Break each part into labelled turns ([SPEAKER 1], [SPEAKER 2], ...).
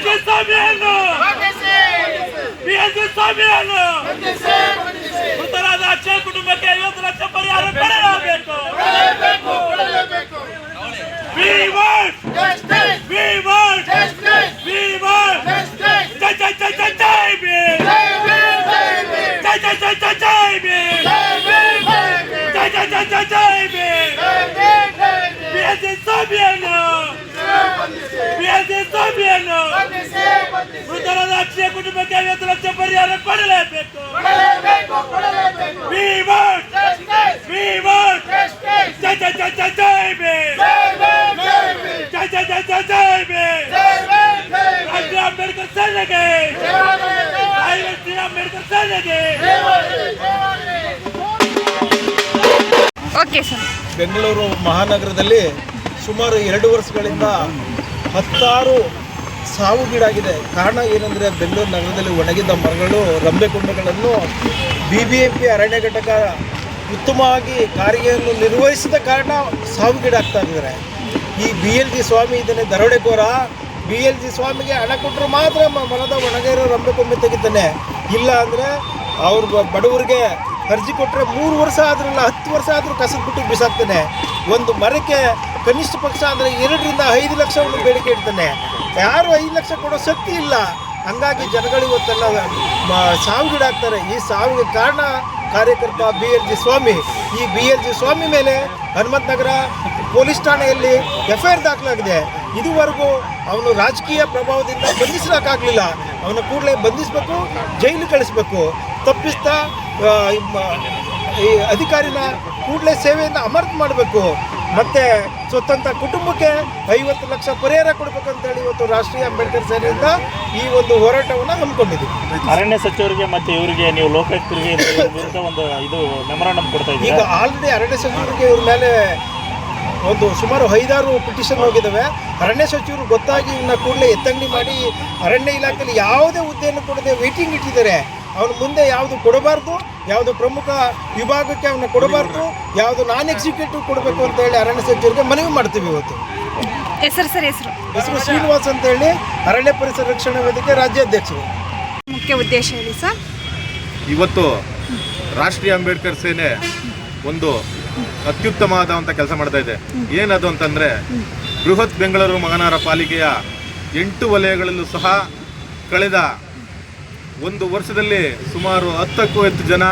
[SPEAKER 1] ಬಿಎಲ್ಜಿ ಸ್ವಾಮಿಯನ್ನು ಬಿಎಲ್ಜಿ ಸ್ವಾಮಿಯನ್ನು ಮೃತರಾದ ಅಕ್ಷಯ್ ಕುಟುಂಬಕ್ಕೆ ಐವತ್ತು ಲಕ್ಷ ಪರಿಹಾರ ಕೊಡಲೇಬೇಕು We want, we want, we want. ಜೈ ಜೈ ಜೈ ಜೈ ಜೈ ಭೀಮ್. ಜೈ ಜೈ ಜೈ ಜೈ ಜೈ ಭೀಮ್. ಜೈ ಜೈ ಜೈ ಜೈ ಜೈ ಭೀಮ್. ಬಿಎಲ್ಜಿ ಸ್ವಾಮಿಯನ್ನು ಬಿಎಲ್ಜಿ ಸ್ವಾಮಿಯನ್ನು ಮೃತರಾದ ಅಕ್ಷಯ ಕುಟುಂಬಕ್ಕೆ ಐವತ್ತು ಲಕ್ಷ ಪರಿಹಾರ ಕೊಡಲೇಬೇಕು We want, we want. ಜೈ ಜೈ ಜೈ ಜೈ ಜೈ ಭೀಮ್. ಜೈ ಜೈ ಜೈ ಜೈ ಜೈ ಭೀಮ್. ಡಾಕ್ಟರ್ ಅಂಬೇಡ್ಕರ್ ಸೇನೆಗೆ ಶ್ರೀ ಅಂಬೇಡ್ಕರ್ ಸೇನೆಗೆ
[SPEAKER 2] ಓಕೆ
[SPEAKER 3] ಬೆಂಗಳೂರು ಮಹಾನಗರದಲ್ಲಿ ಸುಮಾರು ಎರಡು ವರ್ಷಗಳಿಂದ ಹತ್ತಾರು ಸಾವುಗೀಡಾಗಿದೆ. ಕಾರಣ ಏನಂದರೆ ಬೆಂಗಳೂರು ನಗರದಲ್ಲಿ ಒಣಗಿದ್ದ ಮರಗಳು ರಂಬೆ ಕೊಂಬೆಗಳನ್ನು ಬಿ ಬಿ ಎಂ ಪಿ ಅರಣ್ಯ ಘಟಕ ಉತ್ತಮವಾಗಿ ಕಾರ್ಯವನ್ನು ನಿರ್ವಹಿಸಿದ ಕಾರಣ ಸಾವಿಗೀಡಾಗ್ತಾ ಇದ್ದಾರೆ. ಈ ಬಿ ಎಲ್ ಜಿ ಸ್ವಾಮಿ ಇದನ್ನೇ ದರೋಡೆಕೋರ ಬಿ ಎಲ್ ಜಿ ಸ್ವಾಮಿಗೆ ಹಣ ಕೊಟ್ಟರು ಮಾತ್ರ ಮರದ ಒಣಗಿರೋ ರಂಬೆ ಕೊಂಬೆ ತೆಗಿತಾನೆ. ಇಲ್ಲ ಅಂದರೆ ಅವ್ರ ಬಡವರಿಗೆ ಅರ್ಜಿ ಕೊಟ್ಟರೆ ಮೂರು ವರ್ಷ ಆದ್ರಲ್ಲ, ಹತ್ತು ವರ್ಷ ಆದರೂ ಕಸದ ಬಿಟ್ಟು ಬಿಸಾಕ್ತಾನೆ. ಒಂದು ಮರಕ್ಕೆ ಕನಿಷ್ಠ ಪಕ್ಷ ಅಂದರೆ ಎರಡರಿಂದ ಐದು ಲಕ್ಷವನ್ನು ಬೇಡಿಕೆ ಇಡ್ತಾನೆ. ಯಾರು ಐದು ಲಕ್ಷ ಕೊಡೋ ಶಕ್ತಿ ಇಲ್ಲ. ಹಂಗಾಗಿ ಜನಗಳು ಇವತ್ತೆಲ್ಲ ಸಾವಿಗೀಡಾಗ್ತಾರೆ ಈ ಸಾವಿಗೆ ಕಾರಣ ಕಾರ್ಯಕರ್ತ ಬಿ ಎಲ್ ಜಿ ಸ್ವಾಮಿ. ಈ ಬಿ ಎಲ್ ಜಿ ಸ್ವಾಮಿ ಮೇಲೆ ಹನುಮಂತ ನಗರ ಪೊಲೀಸ್ ಠಾಣೆಯಲ್ಲಿ ಎಫ್ ಐ ಆರ್ ದಾಖಲಾಗಿದೆ. ಇದುವರೆಗೂ ಅವನು ರಾಜಕೀಯ ಪ್ರಭಾವದಿಂದ ಬಂಧಿಸೋಕ್ಕಾಗಲಿಲ್ಲ ಅವನ ಕೂಡಲೇ ಬಂಧಿಸಬೇಕು, ಜೈಲು ಕಳಿಸ್ಬೇಕು. ತಪ್ಪಿಸ್ತಾ ಈ ಅಧಿಕಾರಿನ ಕೂಡಲೇ ಸೇವೆಯಿಂದ ಅಮರ್ತ್ ಮಾಡಬೇಕು. ಮತ್ತೆ ಸ್ವತಂತ್ರ ಕುಟುಂಬಕ್ಕೆ ಐವತ್ತು ಲಕ್ಷ ಪರಿಹಾರ ಕೊಡಬೇಕು ಅಂತೇಳಿ ಇವತ್ತು ರಾಷ್ಟ್ರೀಯ ಅಂಬೇಡ್ಕರ್ ಸೇನೆಯಿಂದ ಈ ಒಂದು ಹೋರಾಟವನ್ನು ಹಮ್ಮಿಕೊಂಡಿದ್ದೀವಿ.
[SPEAKER 4] ಅರಣ್ಯ ಸಚಿವರಿಗೆ ಮತ್ತೆ ಇವರಿಗೆ ನೀವು ಲೋಕಾಯುಕ್ತರಿಗೆ ವಿರುದ್ಧ ಒಂದು ಇದು ಮೆಮೊರಾಂಡಮ್ ಕೊಡ್ತಾ
[SPEAKER 3] ಇದ್ದೀವಿ
[SPEAKER 4] ಈಗ
[SPEAKER 3] ಆಲ್ರೆಡಿ ಅರಣ್ಯ ಸಚಿವರಿಗೆ ಇವ್ರ ಮೇಲೆ ಒಂದು ಸುಮಾರು ಐದಾರು ಪಿಟಿಷನ್ ಹೋಗಿದ್ದಾವೆ. ಅರಣ್ಯ ಸಚಿವರು ಗೊತ್ತಾಗಿ ಇವನ್ನ ಕೂಡಲೇ ಎತ್ತಂಗಡಿ ಮಾಡಿ ಅರಣ್ಯ ಇಲಾಖೆಯಲ್ಲಿ ಯಾವುದೇ ಹುದ್ದೆಯನ್ನು ಕೊಡದೆ ವೇಟಿಂಗ್ ಇಟ್ಟಿದ್ದಾರೆ. ಅವನ ಮುಂದೆ ಯಾವುದು ಕೊಡಬಾರ್ದು ಯಾವುದು ಪ್ರಮುಖ ವಿಭಾಗಕ್ಕೆ ಅವನ್ನ ಕೊಡಬಾರ್ದು ಯಾವುದು ನಾನ್ ಎಕ್ಸಿಕ್ಯೂಟಿವ್ ಕೊಡಬೇಕು ಅಂತ ಹೇಳಿ ಅರಣ್ಯ ಸಚಿವರಿಗೆ ಮನವಿ ಮಾಡ್ತೀವಿ ಇವತ್ತು.
[SPEAKER 2] ಹೆಸರು ಸರ್ ಹೆಸರು.
[SPEAKER 3] ಹೆಸರು ಶ್ರೀನಿವಾಸ್ ಅಂತ ಹೇಳಿ ಅರಣ್ಯ ಪರಿಸರ ರಕ್ಷಣಾ ವೇದಿಕೆ ರಾಜ್ಯಾಧ್ಯಕ್ಷರು
[SPEAKER 2] ಮುಖ್ಯ ಉದ್ದೇಶ ಹೇಳಿ ಸರ್.
[SPEAKER 5] ಇವತ್ತು ರಾಷ್ಟ್ರೀಯ ಅಂಬೇಡ್ಕರ್ ಸೇನೆ ಒಂದು ಅತ್ಯುತ್ತಮವಾದಂಥ ಕೆಲಸ ಮಾಡ್ತಾ ಇದೆ. ಏನದು ಅಂತಂದರೆ ಬೃಹತ್ ಬೆಂಗಳೂರು ಮಹಾನಗರ ಪಾಲಿಕೆಯ ಎಂಟು ವಲಯಗಳಲ್ಲೂ ಸಹ ಕಳೆದ ಒಂದು ವರ್ಷದಲ್ಲಿ ಸುಮಾರು ಹತ್ತಕ್ಕೂ ಹೆಚ್ಚು ಜನ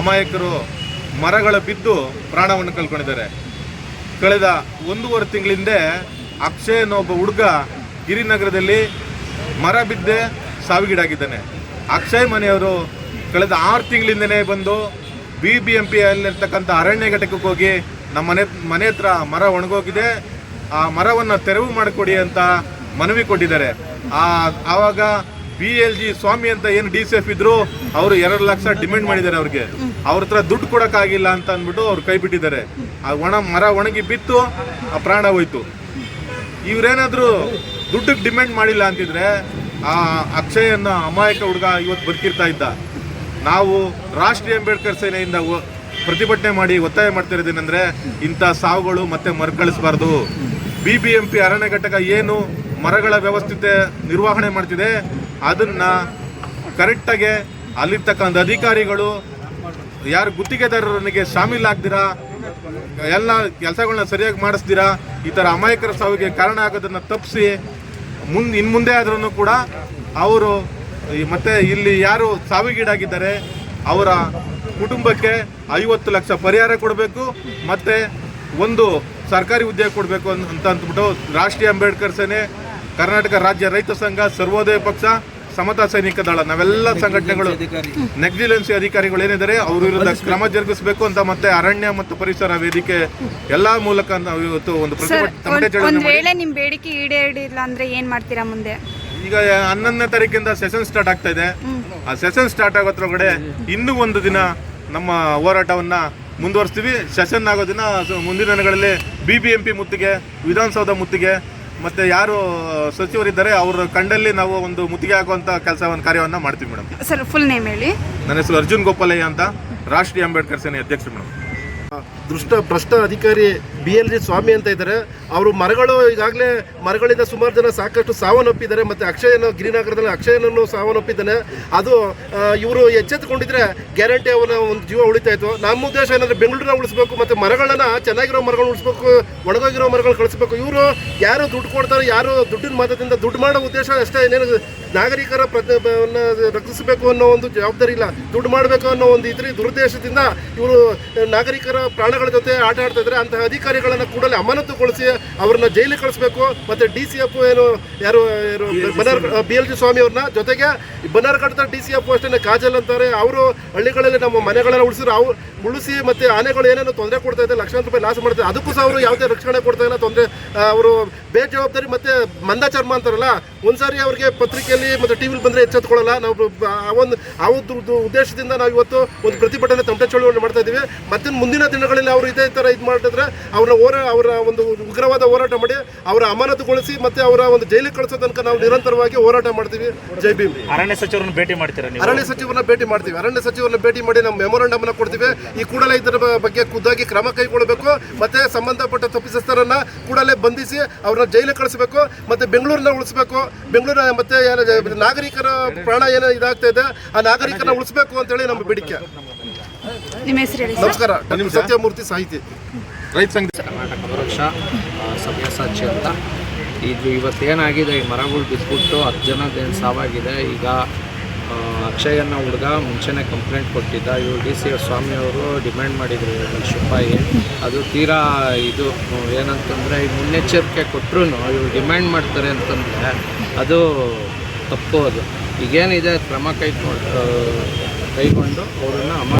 [SPEAKER 5] ಅಮಾಯಕರು ಮರಗಳ ಬಿದ್ದು ಪ್ರಾಣವನ್ನು ಕಳ್ಕೊಂಡಿದ್ದಾರೆ. ಕಳೆದ ಒಂದೂವರೆ ತಿಂಗಳಿಂದೆ ಅಕ್ಷಯ್ ಅನ್ನೋ ಹುಡುಗ ಗಿರಿನಗರದಲ್ಲಿ ಮರ ಬಿದ್ದೆ ಸಾವಿಗೀಡಾಗಿದ್ದಾನೆ. ಅಕ್ಷಯ್ ಮನೆಯವರು ಕಳೆದ ಆರು ತಿಂಗಳಿಂದನೇ ಬಂದು ಬಿ ಬಿ ಎಂ ಪಿಯಲ್ಲಿರ್ತಕ್ಕಂಥ ಅರಣ್ಯ ಘಟಕಕ್ಕೆ ಹೋಗಿ ನಮ್ಮ ಮನೆ ಮನೆ ಹತ್ರ ಮರ ಒಣಗೋಗಿದೆ. ಆ ಮರವನ್ನು ತೆರವು ಮಾಡಿಕೊಡಿ ಅಂತ ಮನವಿ ಕೊಟ್ಟಿದ್ದಾರೆ. ಆ ಆವಾಗ ಬಿ ಎಲ್ ಜಿ, ಸ್ವಾಮಿ ಅಂತ ಏನು ಡಿ ಸಿ ಎಫ್ ಇದ್ರು, ಅವರು ಎರಡು ಲಕ್ಷ ಡಿಮ್ಯಾಂಡ್ ಮಾಡಿದ್ದಾರೆ ಅವ್ರಿಗೆ. ಅವ್ರ ಹತ್ರ ದುಡ್ಡು ಕೊಡೋಕ್ಕಾಗಿಲ್ಲ ಅಂತ ಅಂದ್ಬಿಟ್ಟು ಅವ್ರು ಕೈ ಬಿಟ್ಟಿದ್ದಾರೆ. ಆ ಒಣ, ಮರ ಒಣಗಿ ಬಿತ್ತು, ಆ ಪ್ರಾಣ ಹೋಯ್ತು. ಇವರೇನಾದರೂ ದುಡ್ಡಿಗೆ ಡಿಮ್ಯಾಂಡ್ ಮಾಡಿಲ್ಲ ಅಂತಿದ್ರೆ, ಆ ಅಕ್ಷಯ್ ಅನ್ನೋ ಅಮಾಯಕ ಹುಡುಗ ಇವತ್ತು ಬದುಕಿರ್ತಾ ಇದ್ದ. ನಾವು ರಾಷ್ಟ್ರೀಯ ಅಂಬೇಡ್ಕರ್ ಸೇನೆಯಿಂದ ಪ್ರತಿಭಟನೆ ಮಾಡಿ ಒತ್ತಾಯ ಮಾಡ್ತಿರೋದೇನೆಂದ್ರೆ ಇಂಥ ಸಾವುಗಳು ಮತ್ತೆ ಮರುಕಳಿಸಬಾರ್ದು. ಬಿ ಬಿ ಎಂ ಪಿ ಅರಣ್ಯ ಘಟಕ ಏನು ಮರಗಳ ವ್ಯವಸ್ಥಿತ ನಿರ್ವಹಣೆ ಮಾಡ್ತಿದೆ. ಅದನ್ನ ಕರೆಕ್ಟಾಗಿ ಅಲ್ಲಿರ್ತಕ್ಕಂಥ ಅಧಿಕಾರಿಗಳು, ಯಾರು ಗುತ್ತಿಗೆದಾರನಿಗೆ ಶಾಮೀಲಾಗ್ದಿರಾ ಎಲ್ಲ ಕೆಲಸಗಳನ್ನ ಸರಿಯಾಗಿ ಮಾಡಿಸ್ದಿರಾ ಈ ಥರ ಅಮಾಯಕರ ಸಾವಿಗೆ ಕಾರಣ ಆಗೋದನ್ನು ತಪ್ಪಿಸಿ, ಮುಂದೆ ಇನ್ನು ಮುಂದೆ ಆದ್ರೂ ಕೂಡ ಅವರು ಮತ್ತೆ ಇಲ್ಲಿ ಯಾರು ಸಾವಿಗೀಡಾಗಿದ್ದಾರೆ, ಅವರ ಕುಟುಂಬಕ್ಕೆ ಐವತ್ತು ಲಕ್ಷ ಪರಿಹಾರ ಕೊಡಬೇಕು, ಮತ್ತೆ ಒಂದು ಸರ್ಕಾರಿ ಉದ್ಯೋಗ ಕೊಡಬೇಕು ಅಂತ ಅಂದ್ಬಿಟ್ಟು ರಾಷ್ಟ್ರೀಯ ಅಂಬೇಡ್ಕರ್ ಸೇನೆ ಕರ್ನಾಟಕ ರಾಜ್ಯ ರೈತ ಸಂಘ ಸರ್ವೋದಯ ಪಕ್ಷ ಸಮತಾ ಸೈನಿಕ ದಳ ನಾವೆಲ್ಲ ಸಂಘಟನೆಗಳು. ನೆಗ್ಲಿಜೆನ್ಸಿ ಅಧಿಕಾರಿಗಳು ಏನಿದ್ದಾರೆ ಅವ್ರ ವಿರುದ್ಧ ಕ್ರಮ ಜರುಗಿಸಬೇಕು ಅಂತ ಮತ್ತೆ ಅರಣ್ಯ ಮತ್ತು ಪರಿಸರ ವೇದಿಕೆ ಎಲ್ಲಾ ಮೂಲಕ ನಾವು ಇವತ್ತು ಒಂದ್
[SPEAKER 2] ವೇಳೆ ನಿಮ್ ಬೇಡಿಕೆ ಈಡೇರಿಲ್ಲ ಅಂದ್ರೆ ಏನ್ ಮಾಡ್ತೀರಾ ಮುಂದೆ?
[SPEAKER 5] ಈಗ ಹನ್ನೊಂದನೇ ತಾರೀಕಿಂದ ಸೆಷನ್ ಸ್ಟಾರ್ಟ್ ಆಗ್ತಾ ಇದೆ. ಆ ಸೆಷನ್ ಸ್ಟಾರ್ಟ್ ಆಗೋದ್ರೊಳಗಡೆ ಇನ್ನೂ ಒಂದು ದಿನ ನಮ್ಮ ಹೋರಾಟವನ್ನ ಮುಂದುವರಿಸ್ತೀವಿ. ಸೆಷನ್ ಆಗೋ ದಿನ ಮುಂದಿನ ದಿನಗಳಲ್ಲಿ ಬಿ ಬಿ ಎಂ ಪಿ ಮುತ್ತಿಗೆ ವಿಧಾನಸೌಧ ಮುತ್ತಿಗೆ ಮತ್ತೆ ಯಾರು ಸಚಿವರಿದ್ದಾರೆ ಅವ್ರ ಕಂಡಲ್ಲಿ ನಾವು ಒಂದು ಮುತ್ತಿಗೆ ಹಾಕುವಂತ ಒಂದು ಕಾರ್ಯವನ್ನು ಮಾಡ್ತೀವಿ ಮೇಡಮ್.
[SPEAKER 2] ಸರ್ ಫುಲ್ ನೇಮ್ ಹೇಳಿ.
[SPEAKER 5] ನನ್ನ ಹೆಸರು ಅರ್ಜುನ್ ಗೋಪಾಲಯ್ಯ ಅಂತ ರಾಷ್ಟ್ರೀಯ ಅಂಬೇಡ್ಕರ್ ಸೇನೆ ಅಧ್ಯಕ್ಷ ಮೇಡಮ್.
[SPEAKER 6] ದುಷ್ಟ ಭ್ರಷ್ಟ ಅಧಿಕಾರಿ ಬಿ ಎಲ್ ಜಿ ಸ್ವಾಮಿ ಅಂತ ಇದ್ದಾರೆ. ಅವರು ಮರಗಳು ಈಗಾಗಲೇ ಮರಗಳಿಂದ ಸುಮಾರು ಜನ ಸಾಕಷ್ಟು ಸಾವನ್ನಪ್ಪಿದ್ದಾರೆ. ಮತ್ತು ಅಕ್ಷಯನ ಗಿರಿನಗರದಲ್ಲಿ ಅಕ್ಷಯನನ್ನು ಸಾವನ್ನಪ್ಪಿದ್ದಾನೆ. ಅದು ಇವರು ಎಚ್ಚೆತ್ತುಕೊಂಡಿದ್ರೆ ಗ್ಯಾರಂಟಿ ಅವನ ಒಂದು ಜೀವ ಉಳಿತಾಯಿತು ನಮ್ಮ ಉದ್ದೇಶ ಏನಂದರೆ ಬೆಂಗಳೂರನ್ನ ಉಳಿಸ್ಬೇಕು, ಮತ್ತು ಮರಗಳನ್ನು ಚೆನ್ನಾಗಿರೋ ಮರಗಳು ಉಳಿಸ್ಬೇಕು, ಒಣಗೋಗಿರೋ ಮರಗಳು ಕಳಿಸ್ಬೇಕು. ಇವರು ಯಾರು ದುಡ್ಡು ಕೊಡ್ತಾರೆ, ಯಾರು ದುಡ್ಡಿನ ಮಾತದಿಂದ ದುಡ್ಡು ಮಾಡೋ ಉದ್ದೇಶ ಅಷ್ಟೇ. ಏನೇನು ನಾಗರಿಕರ ಪ್ರತಿಭೆಯನ್ನು ರಕ್ಷಿಸಬೇಕು ಅನ್ನೋ ಒಂದು ಜವಾಬ್ದಾರಿ ಇಲ್ಲ. ದುಡ್ಡು ಮಾಡಬೇಕು ಅನ್ನೋ ಒಂದು ಇದ್ರಿ, ದುರುದ್ದೇಶದಿಂದ ಇವರು ನಾಗರಿಕರ ಪ್ರಾಣಗಳ ಜೊತೆ ಆಟ ಆಡ್ತಾ ಇದ್ದಾರೆ. ಅಂತಹ ಅಧಿಕಾರಿಗಳನ್ನು ಕೂಡಲೇ ಅಮಾನತುಗೊಳಿಸಿ ಅವ್ರನ್ನ ಜೈಲಿಗೆ ಕಳಿಸ್ಬೇಕು ಮತ್ತೆ ಡಿ ಸಿ ಎಫ್ ಏನು ಯಾರು ಯಾರು ಬನ್ನರ್ ಬಿ ಎಲ್ ಜಿ ಸ್ವಾಮಿ. ಅವ್ರನ್ನ ಜೊತೆಗೆ ಬನ್ನರ್ಘಟ್ಟದ ಡಿ ಸಿ ಎಫ್ ಅಷ್ಟೇ ಕಾಜಲ್ ಅಂತಾರೆ. ಅವರು ಹಳ್ಳಿಗಳಲ್ಲಿ ನಮ್ಮ ಮನೆಗಳನ್ನ ಉಳಿಸಿದ್ರು ಅವ್ರು ಉಳಿಸಿ ಮತ್ತೆ ಆನೆಗಳು ಏನೇನೋ ತೊಂದರೆ ಕೊಡ್ತಾ ಇದೆ ಲಕ್ಷಾಂತರ ರೂಪಾಯಿ ಲಾಸ್ ಮಾಡ್ತಾರೆ ಅದಕ್ಕೂ ಸಹ ಅವರು ಯಾವುದೇ ರಕ್ಷಣೆ ಕೊಡ್ತಾ ಇಲ್ಲ ತೊಂದರೆ ಅವರು ಬೇಜವಾಬ್ದಾರಿ ಮತ್ತೆ ಮಂದ ಚರ್ಮ ಅಂತಾರಲ್ಲ ಒಂದ್ಸಾರಿ ಅವರಿಗೆ ಪತ್ರಿಕೆಯಲ್ಲಿ ಮತ್ತೆ ಟಿವಿಲಿ ಬಂದ್ರೆ ಎಚ್ಚೆತ್ಕೊಳ್ಳಲ್ಲ. ನಾವು ಆ ಒಂದು ಆ ಒಂದು ಉದ್ದೇಶದಿಂದ ನಾವು ಇವತ್ತು ಒಂದು ಪ್ರತಿಭಟನೆ ತಮಟೆ ಚಳುವಳಿ ಮಾಡ್ತಾ ಇದ್ದೀವಿ. ಮತ್ತೆ ಮುಂದಿನ ದಿನಗಳಲ್ಲಿ ಅವರು ಇದೇ ತರ ಇದು ಮಾಡಿದ್ರೆ ಅವ್ರನ್ನ ಹೋರಾ ಅವರ ಒಂದು ಉಗ್ರವಾದ ಹೋರಾಟ ಮಾಡಿ ಅವರ ಅಮಾನತುಗೊಳಿಸಿ ಮತ್ತೆ ಅವರ ಒಂದು ಜೈಲಿಗೆ ಕಳಿಸೋ ತನಕ ನಾವು ನಿರಂತರವಾಗಿ ಹೋರಾಟ ಮಾಡ್ತೀವಿ. ಜೈ ಭೀಮ್.
[SPEAKER 4] ಅರಣ್ಯ ಸಚಿವರನ್ನ ಭೇಟಿ ಮಾಡ್ತೀರಾ ನೀವು?
[SPEAKER 6] ಅರಣ್ಯ ಸಚಿವರನ್ನ ಭೇಟಿ ಮಾಡ್ತೀವಿ. ಅರಣ್ಯ ಸಚಿವರನ್ನ ಭೇಟಿ ಮಾಡಿ ನಮ್ಮ ಮೆಮೊರಾಂಡಮ್ನ ಅನ್ನ ಕೊಡ್ತೀವಿ. ಈ ಕೂಡಲೇ ಇದರ ಬಗ್ಗೆ ಖುದ್ದಾಗಿ ಕ್ರಮ ಕೈಗೊಳ್ಳಬೇಕು. ಮತ್ತೆ ಸಂಬಂಧಪಟ್ಟ ತಪ್ಪಿಸಸ್ಥರನ್ನ ಕೂಡಲೇ ಬಂಧಿಸಿ ಅವ್ರನ್ನ ಜೈಲಿಗೆ ಕಳಿಸಬೇಕು. ಮತ್ತೆ ಬೆಂಗಳೂರನ್ನ ಉಳಿಸಬೇಕು. ಬೆಂಗಳೂರಿನ ಮತ್ತೆ ಏನು ನಾಗರಿಕರ ಪ್ರಾಣ ಏನೋ ಇದಾಗ್ತಾ ಇದೆ ಆ ನಾಗರಿಕರನ್ನ ಉಳಿಸಬೇಕು ಅಂತೇಳಿ ನಮ್ಮ ಬೇಡಿಕೆ.
[SPEAKER 2] ನಿಮ್ಮ ಹೆಸರು
[SPEAKER 6] ನಮಸ್ಕಾರ ನಿಮ್ಮ ಸತ್ಯಮೂರ್ತಿ ಸಾಹಿತಿ.
[SPEAKER 5] ರೈತ ಸಂಘ
[SPEAKER 7] ಕರ್ನಾಟಕ ವೃಕ್ಷ ಸಭೆಯ ಸವ್ಯಸಾಚಿ ಅಂತ. ಇದು ಇವತ್ತೇನಾಗಿದೆ ಈ ಮರಗಳು ಬಿದ್ದುಬಿಟ್ಟು ಹತ್ತು ಜನದೇನು ಸಾವಾಗಿದೆ ಈಗ ಆ, ಅಕ್ಷಯನ್ನ ಹುಡುಗ ಮುಂಚೆನೇ ಕಂಪ್ಲೇಂಟ್ ಕೊಟ್ಟಿದ್ದ. ಇವರು ಡಿ ಸಿ ಸ್ವಾಮಿಯವರು ಡಿಮ್ಯಾಂಡ್ ಮಾಡಿದರು ಶಿಪಾಯಿ. ಅದು ತೀರಾ ಇದು ಏನಂತಂದರೆ ಈ ಮುನ್ನೆಚ್ಚರಿಕೆ ಕೊಟ್ಟರು ಇವರು ಡಿಮ್ಯಾಂಡ್ ಮಾಡ್ತಾರೆ ಅಂತಂದರೆ ಅದು ತಪ್ಪು ಅದು. ಈಗೇನಿದೆ ಕ್ರಮ ಕೈಕೊಂಡು ಕೈಗೊಂಡು ಅವರನ್ನು ಅಮ